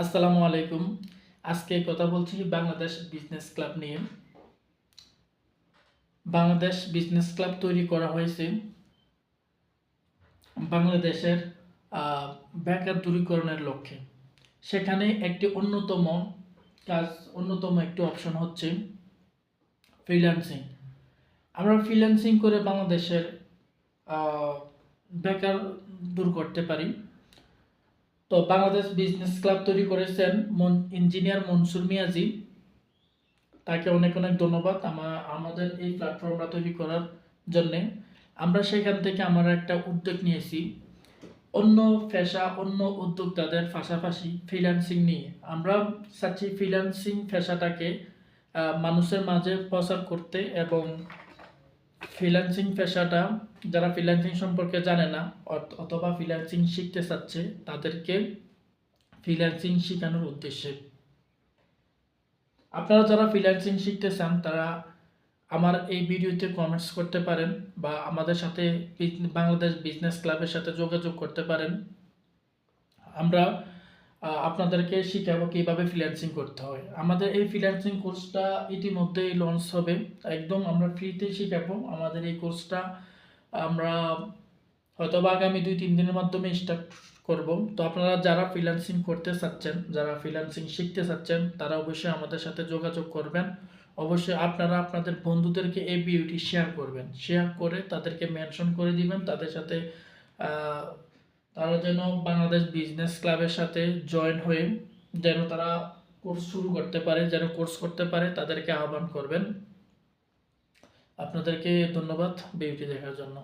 আসসালামু আলাইকুম। আজকে কথা বলছি বাংলাদেশ বিজনেস ক্লাব নিয়ে। বাংলাদেশ বিজনেস ক্লাব তৈরি করা হয়েছে। বাংলাদেশের বেকার দূরীকরণের লক্ষ্যে। সেখানে একটি অন্যতম কাজ, অন্যতম একটি অপশন হচ্ছে ফ্রিল্যান্সিং আমরা ফ্রিল্যান্সিং করে বাংলাদেশের বেকার দূর করতে পারি। তো বাংলাদেশ বিজনেস ক্লাব তৈরি করেছেন ইঞ্জিনিয়ার মনসুর মিয়াজি। তাকে অনেক অনেক ধন্যবাদ আমা, আমাদের এই প্ল্যাটফর্মটা তৈরি করার জন্যে। আমরা সেখান থেকে আমরা একটা উদ্যোগ নিয়েছি। অন্য পেশা, অন্য উদ্যোক্তাদের পাশাপাশি ফ্রিল্যান্সিং নিয়ে। আমরা চাচ্ছি ফ্রিল্যান্সিং পেশাটাকে মানুষের মাঝে প্রচার করতে এবং ফ্রিল্যান্সিং পেশাটা যারা ফ্রিল্যান্সিং সম্পর্কে জানে না অথবা ফ্রিল্যান্সিং শিখতে চাচ্ছে, তাদেরকে ফ্রিল্যান্সিং শেখানোর উদ্দেশ্যে। আপনারা যারা ফ্রিল্যান্সিং শিখতে চান, তারা আমার এই ভিডিওতে কমেন্টস করতে পারেন বা আমাদের সাথে বাংলাদেশ বিজনেস ক্লাবের সাথে যোগাযোগ করতে পারেন। আমরা আপনাদেরকে শিখাবো কীভাবে ফ্রিল্যান্সিং করতে হয়। আমাদের এই ফ্রিল্যান্সিং কোর্সটা ইতিমধ্যেই লঞ্চ হবে। একদম আমরা ফ্রিতে শিখাবো। আমাদের এই কোর্সটা আমরা হয়তো বা আগামী দুই, তিন দিনের মাধ্যমে স্টার্ট করব। তো আপনারা যারা ফ্রিল্যান্সিং করতে চাচ্ছেন, যারা ফ্রিল্যান্সিং শিখতে চাচ্ছেন, তারা অবশ্যই আমাদের সাথে যোগাযোগ করবেন। অবশ্যই আপনারা আপনাদের বন্ধুদেরকে এই ভিডিওটি শেয়ার করবেন। শেয়ার করে তাদেরকে মেনশন করে দিবেন। তাদের সাথে তারা যেন বাংলাদেশ বিজনেস ক্লাবের সাথে জয়েন হয়ে যেন তারা কোর্স শুরু করতে পারে, যেন কোর্স করতে পারে, তাদেরকে আহ্বান করবেন। আপনাদেরকে ধন্যবাদ বিউটি দেখার জন্য।